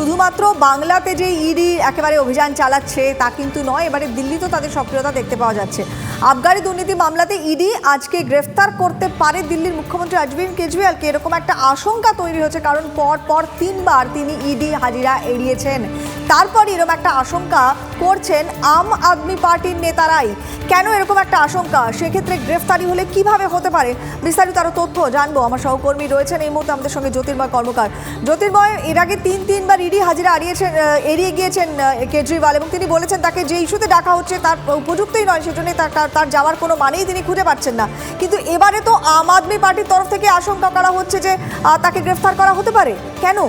শুধুমাত্র বাংলাতে যে ইডি একেবারে অভিযান চালাচ্ছে তা কিন্তু নয়, এবারে দিল্লিতেও তাদের সক্রিয়তা দেখতে পাওয়া যাচ্ছে। আবগারি দুর্নীতি মামলাতে ইডি আজকে গ্রেফতার করতে পারে দিল্লির মুখ্যমন্ত্রী অরবিন্দ কেজরিওয়ালকে এরকম একটা আশঙ্কা তৈরি হচ্ছে কারণ পর পর তিনবার তিনি ইডি হাজিরা এড়িয়েছেন। তারপর এরকম একটা আশঙ্কা করছেন আম আদমি পার্টির নেতারাই। কেন এরকম একটা আশঙ্কা? সেক্ষেত্রে গ্রেফতারি হলে কীভাবে হতে পারে? বিস্তারিত আরও তথ্য জানব। আমার সহকর্মী রয়েছেন এই মুহূর্তে আমাদের সঙ্গে জ্যোতির্ময় কর্মকার। জ্যোতির্ময় এর আগে তিন তিনবার ইডি হাজিরা আহ, এড়িয়ে গিয়েছেন কেজরিওয়াল এবং তিনি বলেছেন তাকে যে ইস্যুতে ডাকা হচ্ছে তার উপযুক্তই নয় সেজন্যই তার- তার যাওয়ার কোনো মানেই তিনি খুঁজে পাচ্ছেন না। কিন্তু এবারে তো আম আদমি পার্টির তরফ থেকে আশঙ্কা করা হচ্ছে যে তাকে গ্রেফতার করা হতে পারে। কেন?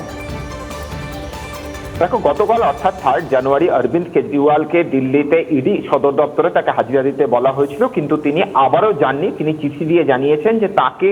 দেখো, গতকাল অর্থাৎ থার্ড জানুয়ারি অরবিন্দ কেজরিওয়ালকে দিল্লিতে ইডি সদর দপ্তরে তাকে হাজিরা দিতে বলা হয়েছিল, কিন্তু তিনি আবারও যাননি। তিনি চিঠি দিয়ে জানিয়েছেন যে তাকে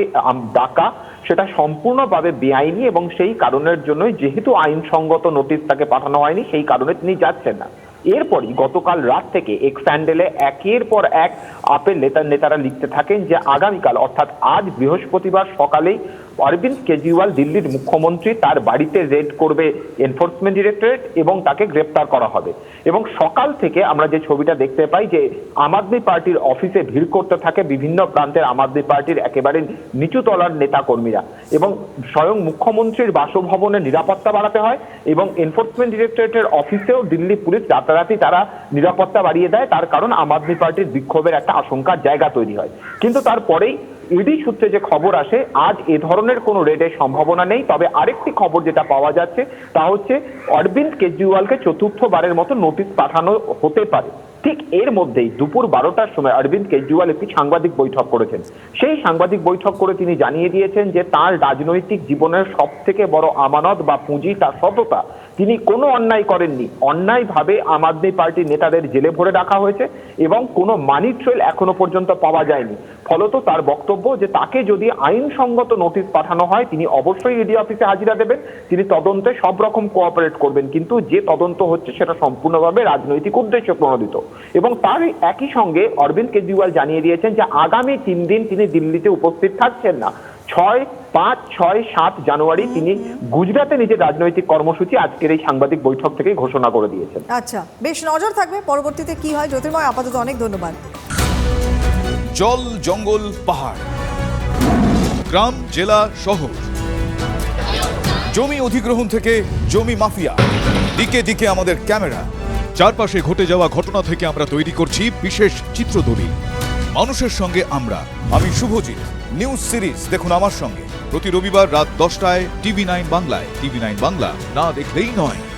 ডাকা সেটা সম্পূর্ণভাবে বেআইনি এবং সেই কারণের জন্যই যেহেতু আইনসঙ্গত নোটিশ তাকে পাঠানো হয়নি, সেই কারণে তিনি যাচ্ছেন না। এরপরই গতকাল রাত থেকে এক স্যান্ডেলে একের পর এক আপেল নেতার নেতারা লিখতে থাকেন যে আগামীকাল, অর্থাৎ আজ বৃহস্পতিবার সকালেই অরবিন্দ কেজরিওয়াল, দিল্লির মুখ্যমন্ত্রী, তার বাড়িতে রেড করবে এনফোর্সমেন্ট ডিরেক্টরেট এবং তাকে গ্রেপ্তার করা হবে। এবং সকাল থেকে আমরা যে ছবিটা দেখতে পাই যে আম আদমি পার্টির অফিসে ভিড় করতে থাকে বিভিন্ন প্রান্তের আম আদমি পার্টির একেবারে নিচু তলার নেতা কর্মীরা এবং স্বয়ং মুখ্যমন্ত্রীর বাসভবনে নিরাপত্তা বাড়াতে হয় এবং এনফোর্সমেন্ট ডিরেক্টরেটের অফিসেও দিল্লি পুলিশ রাতারাতি তারা নিরাপত্তা বাড়িয়ে দেয়। তার কারণ আম আদমি পার্টির বিক্ষোভের একটা আশঙ্কার জায়গা তৈরি হয়। কিন্তু তারপরেই ইডি সূত্রে যে খবর আসে, আজ এ ধরনের কোনো রেডের সম্ভাবনা নেই। তবে আরেকটি খবর যেটা পাওয়া যাচ্ছে, তা হচ্ছে অরবিন্দ কেজরিওয়ালকে চতুর্থবারের মতো নোটিশ পাঠানো হতে পারে। ঠিক এর মধ্যেই দুপুর বারোটার সময় অরবিন্দ কেজরিওয়াল একটি সাংবাদিক বৈঠক করেছেন। সেই সাংবাদিক বৈঠক করে তিনি জানিয়ে দিয়েছেন যে তার রাজনৈতিক জীবনের সব থেকে বড় আমানত বা পুঁজি তার সততা। তিনি কোনো অন্যায় করেননি। অন্যায়ভাবে আম আদমি পার্টির নেতাদের জেলে ভরে রাখা হয়েছে এবং কোনো মানি ট্রেল এখনও পর্যন্ত পাওয়া যায়নি। ফলত তার বক্তব্য যে তাকে যদি আইনসঙ্গত নোটিশ পাঠানো হয়, তিনি অবশ্যই ইডি অফিসে হাজিরা দেবেন। তিনি তদন্তে সব রকম কোঅপারেট করবেন, কিন্তু যে তদন্ত হচ্ছে সেটা সম্পূর্ণভাবে রাজনৈতিক উদ্দেশ্য প্রণোদিত। এবং তার একই সঙ্গে অরবিন্দ কেজরিওয়াল জানিয়ে দিয়েছেন যে আগামী তিন দিন তিনি দিল্লিতে উপস্থিত থাকছেন না। ছয় পাঁচ ছয় সাত জানুয়ারি তিনি গুজরাটে নিজের রাজনৈতিক কর্মসূচি আজকের এই সাংবাদিক বৈঠক থেকে ঘোষণা করে দিয়েছেন। আচ্ছা বেশ নজর থাকবে পরবর্তীতে কি হয়? জ্যোতির্ময় আপাতত অনেক ধন্যবাদ। জল জঙ্গল পাহাড়। গ্রাম জেলা শহর। জমি অধিগ্রহণ থেকে জমি মাফিয়া। দিকে দিকে আমাদের ক্যামেরা। চারপাশে ঘটে যাওয়া ঘটনা থেকে আমরা তৈরি করছি বিশেষ চিত্রদলিল মানুষের সঙ্গে আমরা। আমি শুভজিৎ। নিউজ সিরিজ দেখুন আমার সঙ্গে। প্রতি রবিবার রাত দশটায় টিভি নাইন বাংলায়। টিভি নাইন বাংলা না দেখলেই নয়।